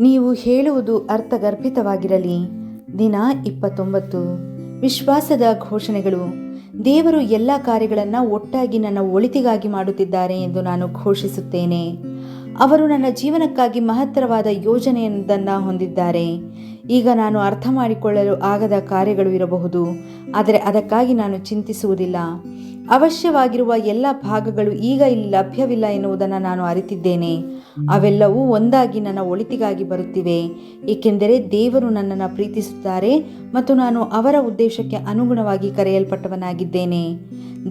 ನೀವು ಹೇಳುವುದು ಅರ್ಥಗರ್ಭಿತವಾಗಿರಲಿ. ದಿನ ಇಪ್ಪತ್ತೊಂಬತ್ತು. ವಿಶ್ವಾಸದ ಘೋಷಣೆಗಳು. ದೇವರು ಎಲ್ಲ ಕಾರ್ಯಗಳನ್ನು ಒಟ್ಟಾಗಿ ನನ್ನ ಒಳಿತಿಗಾಗಿ ಮಾಡುತ್ತಿದ್ದಾರೆ ಎಂದು ನಾನು ಘೋಷಿಸುತ್ತೇನೆ. ಅವರು ನನ್ನ ಜೀವನಕ್ಕಾಗಿ ಮಹತ್ತರವಾದ ಯೋಜನೆಯೊಂದನ್ನು ಹೊಂದಿದ್ದಾರೆ. ಈಗ ನಾನು ಅರ್ಥ ಮಾಡಿಕೊಳ್ಳಲು ಆಗದ ಕಾರ್ಯಗಳು ಇರಬಹುದು. ಆದರೆ ಅದಕ್ಕಾಗಿ ನಾನು ಚಿಂತಿಸುವುದಿಲ್ಲ. ಅವಶ್ಯವಾಗಿರುವ ಎಲ್ಲ ಭಾಗಗಳು ಈಗ ಇಲ್ಲಿ ಲಭ್ಯವಿಲ್ಲ ಎನ್ನುವುದನ್ನು ನಾನು ಅರಿತಿದ್ದೇನೆ. ಅವೆಲ್ಲವೂ ಒಂದಾಗಿ ನನ್ನ ಒಳಿತಿಗಾಗಿ ಬರುತ್ತಿವೆ. ಏಕೆಂದರೆ ದೇವರು ನನ್ನನ್ನು ಪ್ರೀತಿಸುತ್ತಾರೆ ಮತ್ತು ನಾನು ಅವರ ಉದ್ದೇಶಕ್ಕೆ ಅನುಗುಣವಾಗಿ ಕರೆಯಲ್ಪಟ್ಟವನಾಗಿದ್ದೇನೆ.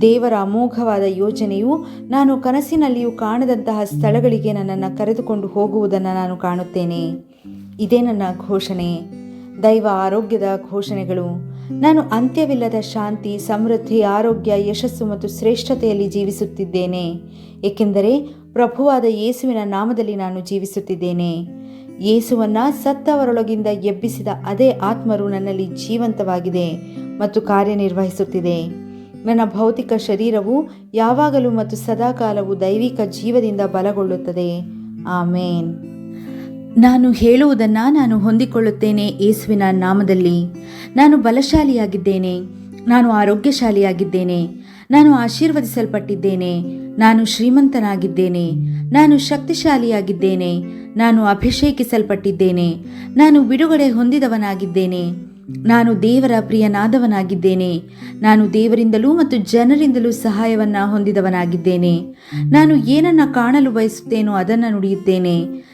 ದೇವರ ಅಮೋಘವಾದ ಯೋಜನೆಯು ನಾನು ಕನಸಿನಲ್ಲಿಯೂ ಕಾಣದಂತಹ ಸ್ಥಳಗಳಿಗೆ ನನ್ನನ್ನು ಕರೆದುಕೊಂಡು ಹೋಗುವುದನ್ನು ನಾನು ಕಾಣುತ್ತೇನೆ. ಇದೇ ನನ್ನ ಘೋಷಣೆ. ದೈವ ಆರೋಗ್ಯದ ಘೋಷಣೆಗಳು. ನಾನು ಅಂತ್ಯವಿಲ್ಲದ ಶಾಂತಿ, ಸಮೃದ್ಧಿ, ಆರೋಗ್ಯ, ಯಶಸ್ಸು ಮತ್ತು ಶ್ರೇಷ್ಠತೆಯಲ್ಲಿ ಜೀವಿಸುತ್ತಿದ್ದೇನೆ. ಏಕೆಂದರೆ ಪ್ರಭುವಾದ ಯೇಸುವಿನ ನಾಮದಲ್ಲಿ ನಾನು ಜೀವಿಸುತ್ತಿದ್ದೇನೆ. ಯೇಸುವನ್ನ ಸತ್ತವರೊಳಗಿಂದ ಎಬ್ಬಿಸಿದ ಅದೇ ಆತ್ಮರು ನನ್ನಲ್ಲಿ ಜೀವಂತವಾಗಿದೆ ಮತ್ತು ಕಾರ್ಯನಿರ್ವಹಿಸುತ್ತಿದೆ. ನನ್ನ ಭೌತಿಕ ಶರೀರವು ಯಾವಾಗಲೂ ಮತ್ತು ಸದಾಕಾಲವು ದೈವಿಕ ಜೀವದಿಂದ ಬಲಗೊಳ್ಳುತ್ತದೆ. ಆಮೇನ್. ನಾನು ಹೇಳುವುದನ್ನು ನಾನು ಹೊಂದಿಕೊಳ್ಳುತ್ತೇನೆ ಯೇಸುವಿನ ನಾಮದಲ್ಲಿ. ನಾನು ಬಲಶಾಲಿಯಾಗಿದ್ದೇನೆ. ನಾನು ಆರೋಗ್ಯಶಾಲಿಯಾಗಿದ್ದೇನೆ. ನಾನು ಆಶೀರ್ವದಿಸಲ್ಪಟ್ಟಿದ್ದೇನೆ. ನಾನು ಶ್ರೀಮಂತನಾಗಿದ್ದೇನೆ. ನಾನು ಶಕ್ತಿಶಾಲಿಯಾಗಿದ್ದೇನೆ. ನಾನು ಅಭಿಷೇಕಿಸಲ್ಪಟ್ಟಿದ್ದೇನೆ. ನಾನು ಬಿಡುಗಡೆ ಹೊಂದಿದವನಾಗಿದ್ದೇನೆ. ನಾನು ದೇವರ ಪ್ರಿಯನಾದವನಾಗಿದ್ದೇನೆ. ನಾನು ದೇವರಿಂದಲೂ ಮತ್ತು ಜನರಿಂದಲೂ ಸಹಾಯವನ್ನು ಹೊಂದಿದವನಾಗಿದ್ದೇನೆ. ನಾನು ಏನನ್ನು ಕಾಣಲು ಬಯಸುತ್ತೇನೋ ಅದನ್ನು ನುಡಿಯುತ್ತೇನೆ.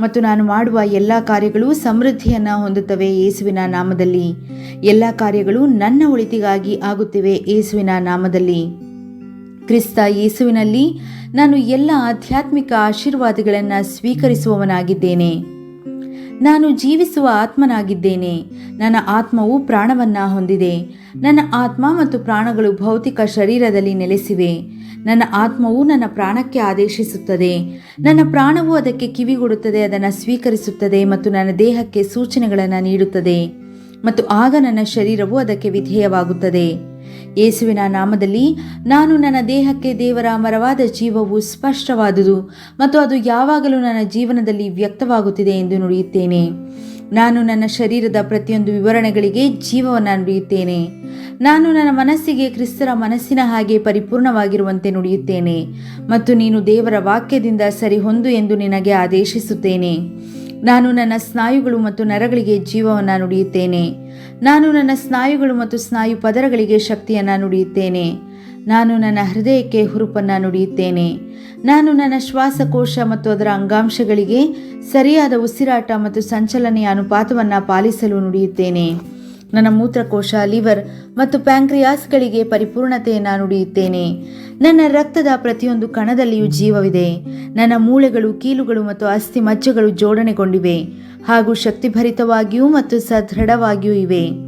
ಮತ್ತು ನಾನು ಮಾಡುವ ಎಲ್ಲ ಕಾರ್ಯಗಳು ಸಮೃದ್ಧಿಯನ್ನು ಹೊಂದುತ್ತವೆ ಯೇಸುವಿನ ನಾಮದಲ್ಲಿ. ಎಲ್ಲ ಕಾರ್ಯಗಳು ನನ್ನ ಒಳಿತಿಗಾಗಿ ಆಗುತ್ತಿವೆ ಯೇಸುವಿನ ನಾಮದಲ್ಲಿ. ಕ್ರಿಸ್ತ ಯೇಸುವಿನಲ್ಲಿ ನಾನು ಎಲ್ಲ ಆಧ್ಯಾತ್ಮಿಕ ಆಶೀರ್ವಾದಗಳನ್ನು ಸ್ವೀಕರಿಸುವವನಾಗಿದ್ದೇನೆ. ನಾನು ಜೀವಿಸುವ ಆತ್ಮನಾಗಿದ್ದೇನೆ. ನನ್ನ ಆತ್ಮವು ಪ್ರಾಣವನ್ನ ಹೊಂದಿದೆ. ನನ್ನ ಆತ್ಮ ಮತ್ತು ಪ್ರಾಣಗಳು ಭೌತಿಕ ಶರೀರದಲ್ಲಿ ನೆಲೆಸಿವೆ. ನನ್ನ ಆತ್ಮವು ನನ್ನ ಪ್ರಾಣಕ್ಕೆ ಆದೇಶಿಸುತ್ತದೆ. ನನ್ನ ಪ್ರಾಣವು ಅದಕ್ಕೆ ಕಿವಿಗೊಡುತ್ತದೆ ಅದನ್ನು ಸ್ವೀಕರಿಸುತ್ತದೆ ಮತ್ತು ನನ್ನ ದೇಹಕ್ಕೆ ಸೂಚನೆಗಳನ್ನು ನೀಡುತ್ತದೆ. ಮತ್ತು ಆಗ ನನ್ನ ಶರೀರವು ಅದಕ್ಕೆ ವಿಧೇಯವಾಗುತ್ತದೆ. ಯೇಸುವಿನ ನಾಮದಲ್ಲಿ ನಾನು ನನ್ನ ದೇಹಕ್ಕೆ ದೇವರ ಅಮರವಾದ ಜೀವವು ಸ್ಪಷ್ಟವಾದುದು ಮತ್ತು ಅದು ಯಾವಾಗಲೂ ನನ್ನ ಜೀವನದಲ್ಲಿ ವ್ಯಕ್ತವಾಗುತ್ತಿದೆ ಎಂದು ನುಡಿಯುತ್ತೇನೆ. ನಾನು ನನ್ನ ಶರೀರದ ಪ್ರತಿಯೊಂದು ವಿವರಣೆಗಳಿಗೆ ಜೀವವನ್ನು ನುಡಿಯುತ್ತೇನೆ. ನಾನು ನನ್ನ ಮನಸ್ಸಿಗೆ ಕ್ರಿಸ್ತರ ಮನಸ್ಸಿನ ಹಾಗೆ ಪರಿಪೂರ್ಣವಾಗಿರುವಂತೆ ನುಡಿಯುತ್ತೇನೆ ಮತ್ತು ನೀನು ದೇವರ ವಾಕ್ಯದಿಂದ ಸರಿಹೊಂದು ಎಂದು ನಿನಗೆ ಆದೇಶಿಸುತ್ತೇನೆ. ನಾನು ನನ್ನ ಸ್ನಾಯುಗಳು ಮತ್ತು ನರಗಳಿಗೆ ಜೀವವನ್ನು ನುಡಿಯುತ್ತೇನೆ. ನಾನು ನನ್ನ ಸ್ನಾಯುಗಳು ಮತ್ತು ಸ್ನಾಯು ಪದರಗಳಿಗೆ ಶಕ್ತಿಯನ್ನು ನುಡಿಯುತ್ತೇನೆ. ನಾನು ನನ್ನ ಹೃದಯಕ್ಕೆ ಹುರುಪನ್ನು ನುಡಿಯುತ್ತೇನೆ. ನಾನು ನನ್ನ ಶ್ವಾಸಕೋಶ ಮತ್ತು ಅದರ ಅಂಗಾಂಶಗಳಿಗೆ ಸರಿಯಾದ ಉಸಿರಾಟ ಮತ್ತು ಸಂಚಲನೆಯ ಅನುಪಾತವನ್ನು ಪಾಲಿಸಲು ನುಡಿಯುತ್ತೇನೆ. ನನ್ನ ಮೂತ್ರಕೋಶ, ಲಿವರ್ ಮತ್ತು ಪ್ಯಾಂಕ್ರಿಯಾಸ್ಗಳಿಗೆ ಪರಿಪೂರ್ಣತೆಯನ್ನು ನುಡಿಯುತ್ತೇನೆ. ನನ್ನ ರಕ್ತದ ಪ್ರತಿಯೊಂದು ಕಣದಲ್ಲಿಯೂ ಜೀವವಿದೆ. ನನ್ನ ಮೂಳೆಗಳು, ಕೀಲುಗಳು ಮತ್ತು ಅಸ್ಥಿ ಮಜ್ಜೆಗಳು ಜೋಡಣೆಗೊಂಡಿವೆ. ಹಾಗೂ ಶಕ್ತಿಭರಿತವಾಗಿಯೂ ಮತ್ತು ಸದೃಢವಾಗಿಯೂ ಇವೆ.